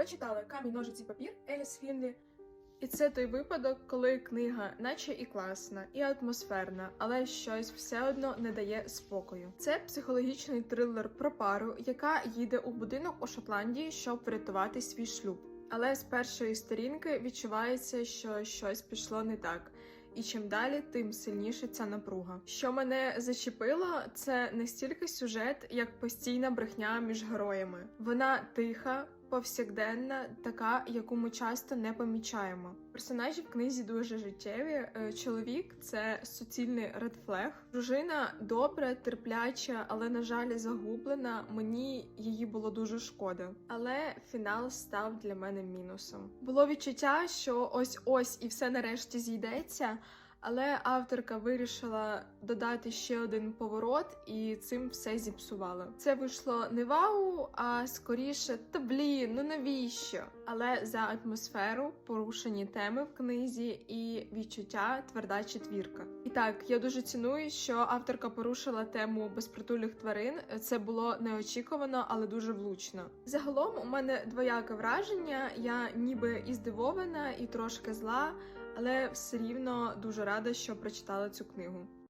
Прочитали камінь ножиці папір Еліс Фінлі. І це той випадок, коли книга, наче і класна, і атмосферна, але щось все одно не дає спокою. Це психологічний трилер про пару, яка їде у будинок у Шотландії, щоб врятувати свій шлюб. Але з першої сторінки відчувається, що щось пішло не так. І чим далі, тим сильніше ця напруга. Що мене зачепило, це не стільки сюжет, як постійна брехня між героями. Вона тиха, повсякденна, така, яку ми часто не помічаємо. Персонажі в книзі дуже життєві. Е, Чоловік це суцільний редфлег. Дружина добра, терпляча, але на жаль, загублена. Мені її було дуже шкода. Але фінал став для мене мінусом. Було відчуття, що ось ось і все нарешті зійдеться. Але авторка вирішила додати ще один поворот, і цим все зіпсувала. Це вийшло не вау, а скоріше, та блін, ну навіщо? Але за атмосферу, порушені теми в книзі і відчуття тверда четвірка. І так, я дуже ціную, що авторка порушила тему безпритульних тварин. Це було неочікувано, але дуже влучно. Загалом у мене двояке враження. Я ніби і здивована, і трошки зла але все рівно дуже рада, що прочитала цю книгу.